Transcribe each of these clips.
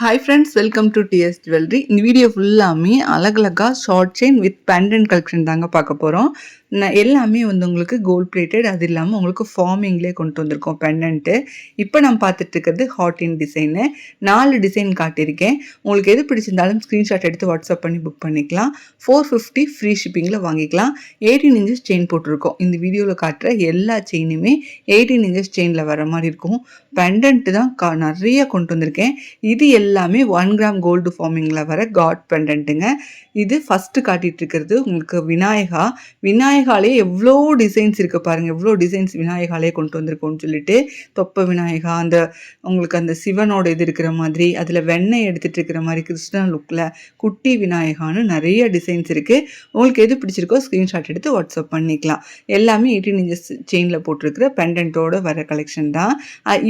Hi friends welcome to T S jewellery இந்த video ஃபுல்லாமே அழகழகாக short chain with pendant collection தாங்க பார்க்க போகிறோம் நான் எல்லாமே வந்து உங்களுக்கு கோல்ட் பிளேட்டட் அது இல்லாமல் உங்களுக்கு ஃபார்மிங்லேயே கொண்டு வந்திருக்கோம் பெண்டன்ட்டு இப்போ நான் பார்த்துட்டு இருக்கிறது ஹாட் இன் டிசைனு நாலு டிசைன் காட்டியிருக்கேன். உங்களுக்கு எது பிடிச்சிருந்தாலும் ஸ்க்ரீன்ஷாட் எடுத்து வாட்ஸ்அப் பண்ணி புக் பண்ணிக்கலாம். ஃபோர் ஃபிஃப்டி ஃப்ரீ ஷிப்பிங்கில் வாங்கிக்கலாம். எயிட்டீன் இன்ச்சஸ் செயின் போட்டிருக்கோம். இந்த வீடியோவில் காட்டுற எல்லா செயினுமே எயிட்டீன் இன்ச்சஸ் செயினில் வர மாதிரி இருக்கும். பெண்டன்ட்டு தான் கா நிறைய கொண்டு வந்திருக்கேன். இது எல்லாம் எல்லாமே ஒன் கிராம் கோல்டு ஃபார்மிங்கில் வர காட் பெண்டன்ட்டுங்க இது ஃபஸ்ட்டு காட்டிகிட்டு இருக்கிறது உங்களுக்கு விநாயகா. விநாயகாலே எவ்வளோ டிசைன்ஸ் இருக்குது பாருங்கள் எவ்வளோ டிசைன்ஸ் விநாயகாலே கொண்டு வந்திருக்கோம்னு சொல்லிட்டு தொப்ப விநாயகா அந்த உங்களுக்கு அந்த சிவனோட இது இருக்கிற மாதிரி அதில் வெண்ணெய் எடுத்துகிட்டு இருக்கிற மாதிரி கிருஷ்ணா லுக்கில் குட்டி விநாயகான்னு நிறைய டிசைன்ஸ் இருக்குது உங்களுக்கு எது பிடிச்சிருக்கோ ஸ்க்ரீன்ஷாட் எடுத்து வாட்ஸ்அப் பண்ணிக்கலாம். எல்லாமே எயிட்டீன் இன்ச்சஸ் செயினில் போட்டிருக்கிற பெண்டன்ட்டோட வர கலெக்ஷன் தான்.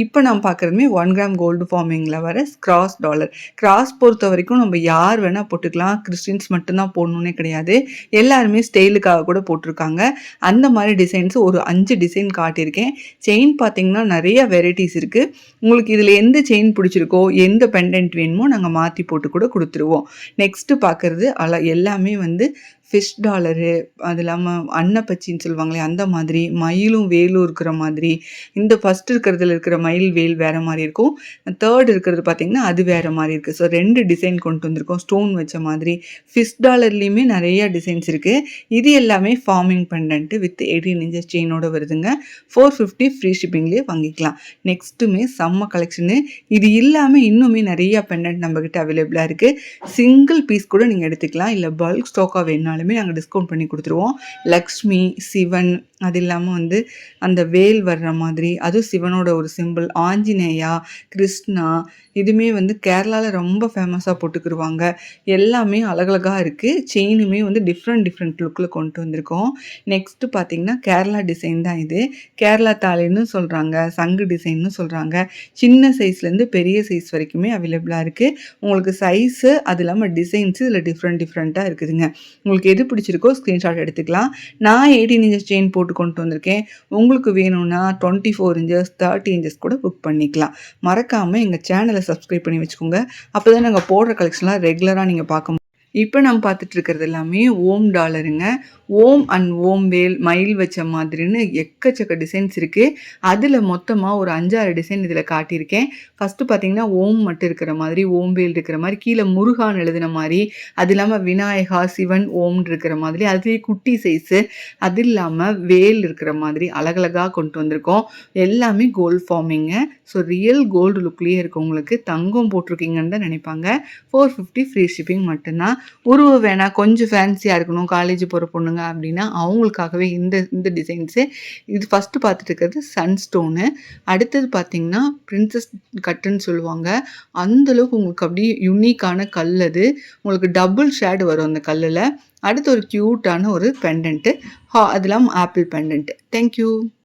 இப்போ நான் பார்க்குறதுமே ஒன் கிராம் கோல்டு ஃபார்மிங்கில் வர கிராஸ் டாலர் கிராஸ் பொறுத்த வரைக்கும் நம்ம யார் வேணால் போட்டுக்கலாம். கிறிஸ்டின்ஸ் மட்டும்தான் போடணுன்னே கிடையாது. எல்லாருமே ஸ்டைலுக்காக கூட போட்டிருக்காங்க. அந்த மாதிரி டிசைன்ஸ் ஒரு அஞ்சு டிசைன் காட்டியிருக்கேன். செயின் பார்த்தீங்கன்னா நிறைய வெரைட்டிஸ் இருக்குது உங்களுக்கு இதில் எந்த செயின் பிடிச்சிருக்கோ எந்த பெண்டன்ட் வேணுமோ நாங்கள் மாற்றி போட்டு கூட கொடுத்துருவோம். நெக்ஸ்ட்டு பார்க்குறது அல எல்லாமே வந்து ஃபிஷ் டாலரு அது இல்லாமல் அன்னப்பச்சின்னு சொல்லுவாங்களே அந்த மாதிரி மயிலும் வேலும் இருக்கிற மாதிரி இந்த ஃபஸ்ட் இருக்கிறதுல இருக்கிற மயில் வேல் வேறு மாதிரி இருக்கும். தேர்ட் இருக்கிறது பார்த்திங்கன்னா அது வேறு மாதிரி இருக்குது ஸோ ரெண்டு டிசைன் கொண்டு வந்திருக்கோம். ஸ்டோன் வச்ச மாதிரி. ஃபிஷ் டாலர்லேயுமே நிறைய டிசைன்ஸ் இருக்குது இது எல்லாமே forming pendant with eighteen inches செயினோட வருதுங்க. ஃபோர் ஃபிஃப்டி ஃப்ரீ ஷிப்பிங்லேயே வாங்கிக்கலாம். நெக்ஸ்ட்டுமே செம்ம கலெக்ஷனு இது இல்லாமல் இன்னுமே நிறையா பெண்டன்ட் நம்மக்கிட்ட அவைலபிளாக இருக்குது சிங்கிள் பீஸ் கூட நீங்கள் எடுத்துக்கலாம். இல்லை பல்க் ஸ்டாக்காக வேணாலும் வாங்கினாலுமே நாங்கள் டிஸ்கவுண்ட் பண்ணி கொடுத்துருவோம். லக்ஷ்மி சிவன் அது இல்லாமல் வந்து அந்த வேல் வர்ற மாதிரி அதுவும் சிவனோட ஒரு சிம்பிள் ஆஞ்சநேயா கிருஷ்ணா இதுவுமே வந்து கேரளாவில் ரொம்ப ஃபேமஸாக போட்டுக்கிருவாங்க. எல்லாமே அழகழகாக இருக்குது செயினுமே வந்து டிஃப்ரெண்ட் டிஃப்ரெண்ட் லுக்கில் கொண்டு வந்திருக்கோம். நெக்ஸ்ட்டு பார்த்திங்கன்னா கேரளா டிசைன் தான் இது. கேரளா தாலின்னு சொல்கிறாங்க சங்கு டிசைன்னு சொல்கிறாங்க சின்ன சைஸ்லேருந்து பெரிய சைஸ் வரைக்குமே அவைலபிளாக இருக்குது உங்களுக்கு சைஸு அது இல்லாமல் டிசைன்ஸு இதில் டிஃப்ரெண்ட் டிஃப்ரெண்ட்டாக இருக்குதுங்க. உங்களுக்கு எது பிடிச்சிருக்கோ ஸ்க்ரீன்ஷாட் எடுத்துக்கலாம். நான் எயிட்டீன் இன்ச்சஸ் செயின் போட்டு கொண்டு வந்திருக்கேன். உங்களுக்கு வேணும்னா twenty four inches thirty inches கூட புக் பண்ணிக்கலாம். மறக்காமல் எங்கள் சேனலை சப்ஸ்கிரைப் பண்ணி வச்சுக்கோங்க. அப்போ தான் நாங்கள் போடுற கலெக்ஷன்லாம் ரெகுலராக நீங்கள் பார்க்க இப்போ நம்ம பார்த்துட்டு இருக்கிறது எல்லாமே ஓம் டாலருங்க. ஓம் அண்ட் ஓம் வேல் மயில் வச்ச மாதிரின்னு எக்கச்சக்க டிசைன்ஸ் இருக்குது அதில் மொத்தமாக ஒரு அஞ்சாறு டிசைன் இதில் காட்டியிருக்கேன். ஃபஸ்ட்டு பார்த்தீங்கன்னா ஓம் மட்டும் இருக்கிற மாதிரி ஓம் வேல் இருக்கிற மாதிரி கீழே முருகான் எழுதின மாதிரி அது இல்லாமல் விநாயகா சிவன் ஓம் இருக்கிற மாதிரி அதுலேயே குட்டி சைஸு அது இல்லாமல் வேல் இருக்கிற மாதிரி அழகழகாக கொண்டு வந்திருக்கோம். எல்லாமே கோல்டு ஃபார்மிங்க ஸோ ரியல் கோல்டு லுக்லேயே இருக்கவங்களுக்கு தங்கம் போட்டிருக்கீங்கன்னு தான் நினைப்பாங்க. ஃபோர் ஃபிஃப்டி ஃப்ரீ ஷிப்பிங் மட்டும்தான். உருவ வேணாம் கொஞ்சம் ஃபேன்சியாக இருக்கணும் காலேஜ் போகிற பொண்ணுங்க அப்படின்னா அவங்களுக்காகவே இந்த இந்த டிசைன்ஸு இது ஃபஸ்ட்டு பார்த்துட்டு இருக்கிறது சன்ஸ்டோனு அடுத்தது பார்த்திங்கன்னா பிரின்சஸ் கட்டுன்னு சொல்லுவாங்க. அந்தளவுக்கு உங்களுக்கு அப்படியே யுனிக்கான கல் அது. உங்களுக்கு டபுள் ஷேடு வரும் அந்த கல்லில். அடுத்து ஒரு க்யூட்டான ஒரு பெண்டன்ட்டு ஹா அதெல்லாம் ஆப்பிள் பெண்டன்ட்டு தேங்க்யூ